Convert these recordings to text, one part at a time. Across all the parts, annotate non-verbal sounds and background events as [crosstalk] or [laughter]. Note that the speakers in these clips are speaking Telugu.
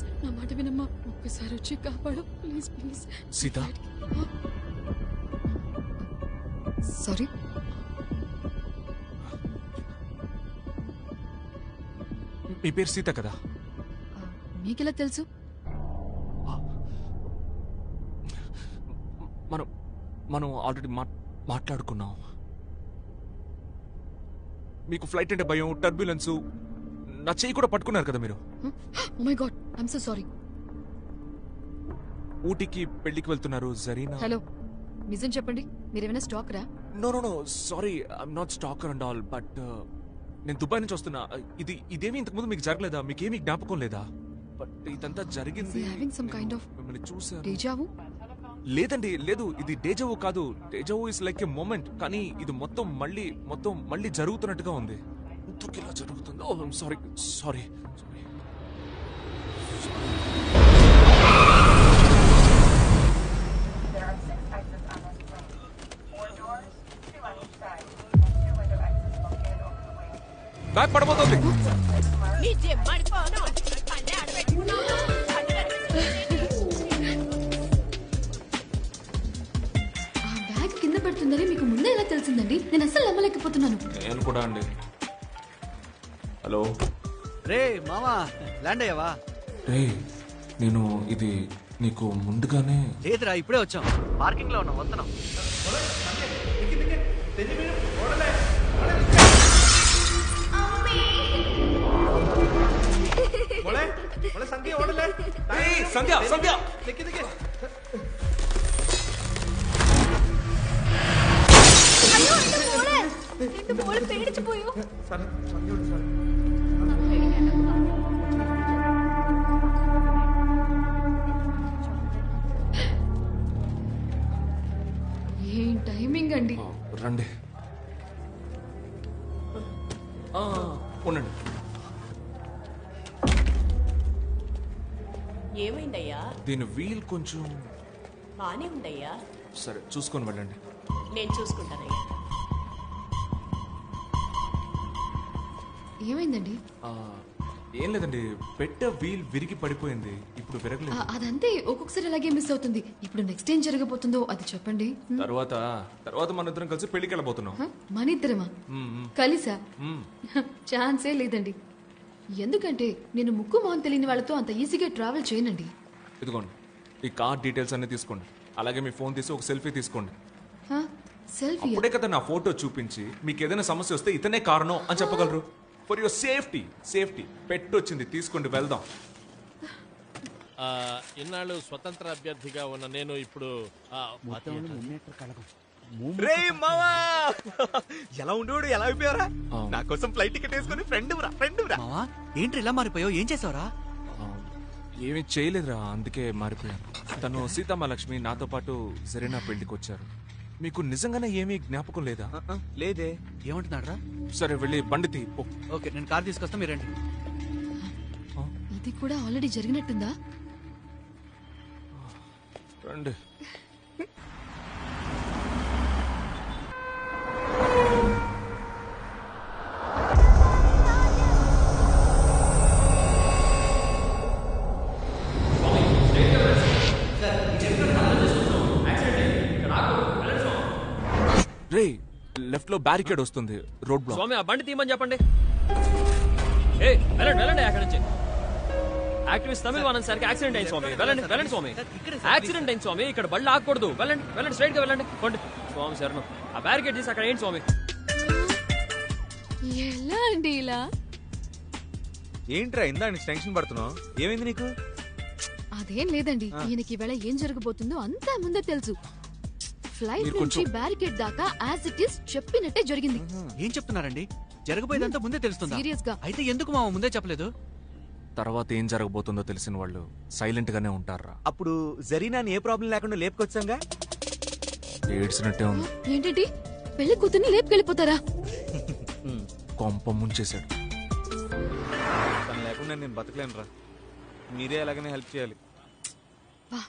ప్లీజ్. నా మాట వినమ్మా. ఒక్కసారి వచ్చి కాపాడు. Please please. సీత. సారీ. మీ పేరు సీత కదా? మీకెలా తెలుసు? మనం మనం ఆల్రెడీ మాట్లాడుకున్నాం. మీకు ఫ్లైట్ అంటే భయం టర్బ్యులెన్స్ నా చెయ్యి కూడా పట్టుకున్నారు కదా మీరు? My god I'm so sorry ఊటీకి పెళ్ళికి వెళ్తున్నారు జరీనా? హలో నిజం చెప్పండి మీరేమైనా stalker? No no no sorry I'm not stalker and all but నేను దుబాయ్ నుంచి వస్తున్నా. ఇది ఇదేమి ఇంతకుముందు మీకు జరగలేదా? మీకేమీ జ్ఞాపకం లేదా? బట్ ఇదంతా జరిగింది. Some kind నేను of- మిమ్మల్ని చూసాను డేజావు లేదండి లేదు ఇది డేజావు కాదు. Deja vu is like a moment కానీ ఇది మొత్తం మళ్ళీ మొత్తం మళ్ళీ జరుగుతున్నట్టుగా ఉంది. ఎందుకు ఇలా జరుగుతుంది ఓ సారీ సారీ. బ్యాగ్ పడబోతుంది ఆ బ్యాగ్ కింద పడుతుందని మీకు ముందే ఎలా తెలిసిందండి నేను అస్సలు నమ్మలేకపోతున్నాను నేను కూడా అండి హలో. రే మామా ల్యాండ్ అయ్యావా? రే నేను ఇది నీకు ముందుగానే లేదురా ఇప్పుడే వచ్చాం. పార్కింగ్లో ఉన్నాం వస్తున్నాం. సంధ్య సంధ్య. నిన్ను పోలు. పేడిచిపోయు. ఏం టైమింగ్ అండి? ఆ, రండి. ఆ, ఉండండి. ఏమైందయ్యా? దీని వీల్ కొంచెం బానే ఉందయ్యా? సరే చూసుకొని వెళ్ళండి. నేను చూసుకుంటానయ్యా. ఏమైందండి? ఏం లేదండి. పెట్ట వీల్ విరిగి పడిపోయింది. ఇప్పుడు విరగలేదు. అదంతే. ఒక్కొక్కసారి అలాగే మిస్ అవుతుంది. ఇప్పుడు నెక్స్ట్ ఏం జరగబోతుందో అది చెప్పండి? తర్వాత తర్వాత మన ఇద్దరం కలిసి పెళ్ళికి వెళ్ళబోతున్నాం? మన ఇద్దరమా? కలిసా. ఛాన్సే లేదండి. ఎందుకంటే నేను ముక్కు మొహం తెలియని వాళ్ళతో అంత ఈజీగా ట్రావెల్ చేయనండి. ఇదిగోండి. ఈ కార్ డీటెయిల్స్ అన్ని తీసుకోండి. అలాగే మీ ఫోన్ తీసి ఒక సెల్ఫీ తీసుకోండి. సెల్ఫీ అప్పుడే కదా నా ఫోటో చూపించి మీకు ఏదైనా సమస్య వస్తే ఇతనే కారణం అని చెప్పగలరు. For your safety safety. పెట్టొచ్చింది తీసుకోండి వెళ్దాం. ఆ, ఇన్నాళ్ళు స్వతంత్ర అభ్యర్థిగా ఉన్న నేను ఇప్పుడు ఆ, రే మామా ఎలా ఉండేవాడు ఎలా అయిపోయారా. నా కోసం ఫ్లైట్ టికెట్ వేసుకుని ఫ్రెండ్ రా ఫ్రెండ్ రా మామా ఏంటి ఇలా మారిపోయావు? ఏం చేసావురా? ఏమీ చేయలేదురా అందుకే మారిపోయాను. తను సీతమ్మలక్ష్మి నాతో పాటు జరీనా పెళ్ళికి వచ్చారు మీకు నిజంగానే ఏమీ జ్ఞాపకం లేదా? లేదే. ఏమంటున్నాడు రా సరే వెళ్ళి బండి తీ పో. ఓకే నేను కార్ తీసుకొస్తా మీరండి ఇది కూడా ఆల్రెడీ జరిగినట్టుందా? రండి. లో బ్యారికేడ్ వస్తుంది. రోడ్ బ్లాక్ స్వామి ఆ బండి తీయమని చెప్పండి. ఏ వెళ్ళండి వెళ్ళండి అక్కడి నుంచి. యాక్టివిస్ట్ తమిళ వానన్ సార్కి యాక్సిడెంట్ అయింది స్వామి. వెళ్ళండి వెళ్ళండి స్వామి. యాక్సిడెంట్ అయింది స్వామి. ఇక్కడ బళ్ళు ఆగకూడదు వెళ్ళండి వెళ్ళండి స్ట్రైట్గా వెళ్ళండి. కొండి. స్వామి శరణం. ఆ బ్యారికేడ్ తీసి అక్కడ ఏంటి స్వామి. ఎలా అండి ఇలా? ఏంట్రా ఇందా టెన్షన్ పడుతున్నావు? ఏమైంది నీకు? అదేం లేదండి. ఈయనకి ఈవేళ ఏం జరగబోతుందో అంతా ముందే తెలుసు. ఫ్లైట్ మీరు నుంచి కొంచెం- బ్యారికేడ్ దాకా యాజ్ ఇట్ ఈస్ చెప్పినట్టే జరిగింది. ఏం చెప్తున్నారండి? జరగబోయేదంతా ముందే తెలుస్తుందా? సీరియస్గా అయితే ఎందుకు మామ ముందే చెప్పలేదు? తర్వాత ఏం జరగబోతుందో తెలిసిన వాళ్ళు సైలెంట్ గానే ఉంటారా అప్పుడు జరీనాని ఏ ప్రాబ్లం లేకుండా లేపుకొచ్చాంగా? ఏడ్చినట్టే ఉంది. ఏంటండి? పెళ్ళి కూతుర్ని లేపుకెళ్ళిపోతారా? కొంప ముంచేశాడు. తను లేకుండా నేను బతకలేను రా మీరే ఎలాగైనా హెల్ప్ చేయాలి. వా.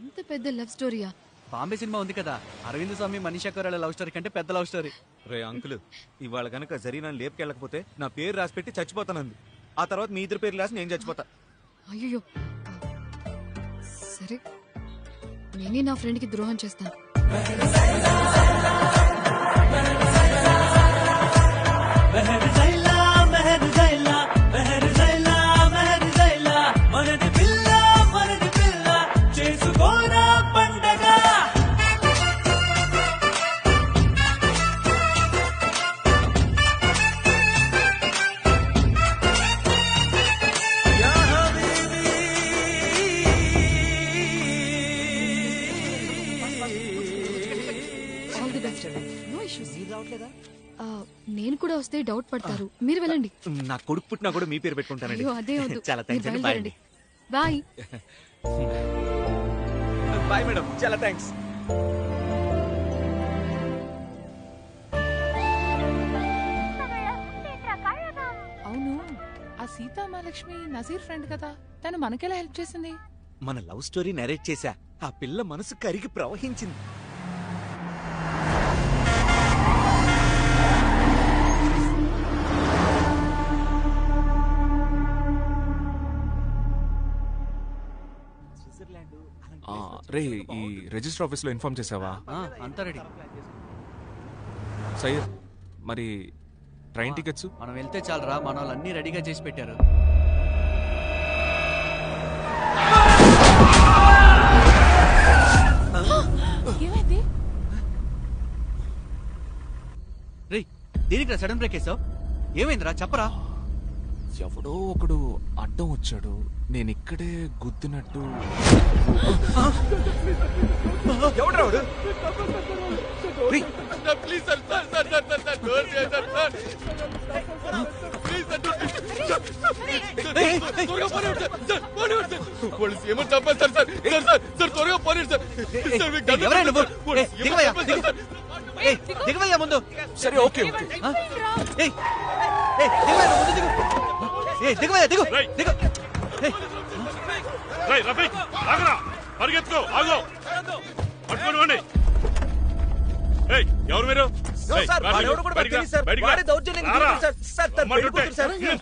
ఇంత పెద్ద లవ్ స్టోరీయా బాంబే సినిమా ఉంది కదా. అరవింద్ స్వామి మనీషా కొరాల లవ్ స్టోరీ కంటే పెద్ద లవ్ స్టోరీ. రే అంకుల్ ఇవాళ కనుక జరీనా లేపుకెళ్ళకపోతే నా పేరు రాసి పెట్టి చచ్చిపోతానంది. ఆ తర్వాత మీ ఇద్దరు పేరు రాసి నేను చచ్చిపోతా. అయ్యో సరే నేనే నా ఫ్రెండ్కి ద్రోహం చేస్తాను. డౌట్ పడతారు. మీరు వెళ్ళండి. నా కొడుకు పుట్టినా కూడా మీ పేరు పెట్టుకుంటానండి. అయ్యో అదే వద్దు. చాలా మీరు థ్యాంక్స్ అండి. బాయ్ బయలుదేరండి. బాయ్ బాయ్ మేడం చాలా థ్యాంక్స్ అవును ఆ సీతామహాలక్ష్మి నజీర్ ఫ్రెండ్ కదా. తను మనకెలా హెల్ప్ చేసింది? మన లవ్ స్టోరీ నరేట్ చేశా. ఆ పిల్ల మనసు కరిగి ప్రవహించింది. రే ఈ రిజిస్టర్ ఆఫీస్లో ఇన్ఫార్మ్ చేసావా? అంతా రెడీ. సయ్యద్ మరి ట్రైన్ టికెట్స్? మనం వెళ్తే చాలరా మన వాళ్ళు అన్ని రెడీగా చేసి పెట్టారు. ఏమైంది? రే దేనికి సడన్ బ్రేక్ వేసావు? ఏమైందిరా? చెప్పరా? ఎవడో ఒకడు అడ్డం వచ్చాడు నేను ఇక్కడే గుద్దినట్టు ముందు సరే ఓకే ఓకే ఆ? ఏయ్, ఏయ్, దిగవయ్యా, ముందు దిగు దిగు. దిగు. ఏయ్, రేయ్. రఫీక్ ఆగరా. పరిగెత్తుకో ఆగు. పట్టుకొని వాడిని ఏయ్ ఎవరు మీరు? రా. రా, రా.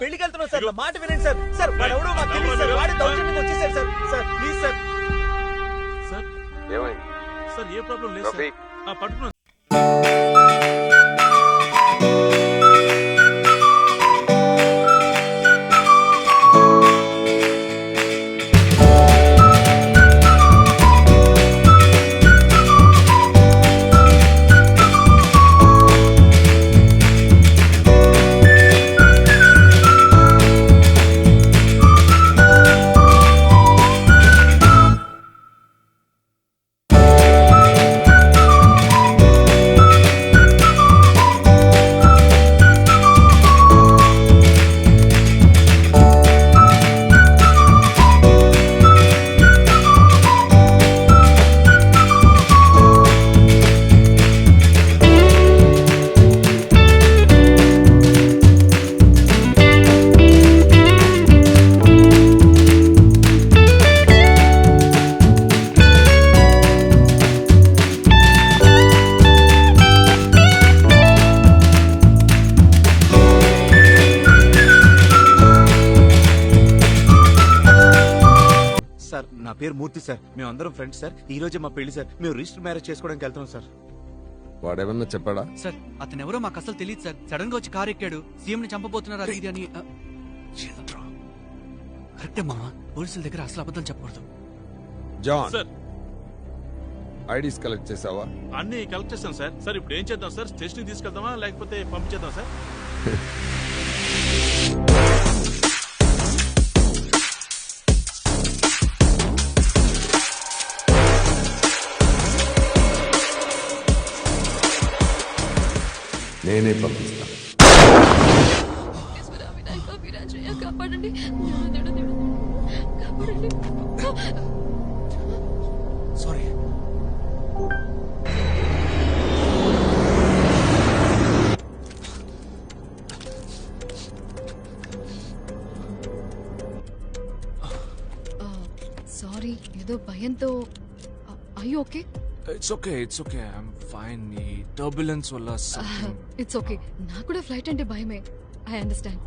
పెళ్ళికి సార్. మాట వినండి సార్. సార్ వాడు ఎవడో మాకు తెలియదు సార్. వాడే దౌర్జన్యం వచ్చేసారు sir. Sir please sir. Sir ఏమైంది? సార్ ఏ ప్రాబ్లం లేదు సార్. పట్టుకున్నాను పేరు మూర్తి సార్. మేము అందరం ఫ్రెండ్స్ సార్. ఈ రోజే మా పెళ్ళి సార్. మేము రిజిస్టర్ మ్యారేజ్ చేసుకోవడానికి వెళ్తున్నాం సార్. వాడేమన్నా చెప్పాడా? సార్ అతను ఎవరో మాకు అసలు తెలియదు సార్. సడన్గా వచ్చి కారు ఎక్కాడు. సీఎం ని చంపబోతున్నారు అది ఇది అని కరెక్టే మామ. పోలీసుల దగ్గర అసలు అబద్ధం చెప్పకూడదు. జాన్. సార్. ఐడీస్ కలెక్ట్ చేసావా? అన్ని కలెక్ట్ చేస్తాం సార్. సార్ ఇప్పుడు ఏం చేద్దాం సార్? స్టేషన్ తీసుకెళ్దామా లేకపోతే పంపించేద్దాం సార్? [laughs] కాపాడండి. సారీ సారీ ఏదో భయంతో. అయ్యో okay it's okay it's okay I'm fine ఈ టర్బులెన్స్ వల్ల something- ఇట్స్ ఓకే నాకు కూడా ఫ్లైట్ అంటే భయమే ఐ అండర్స్టాండ్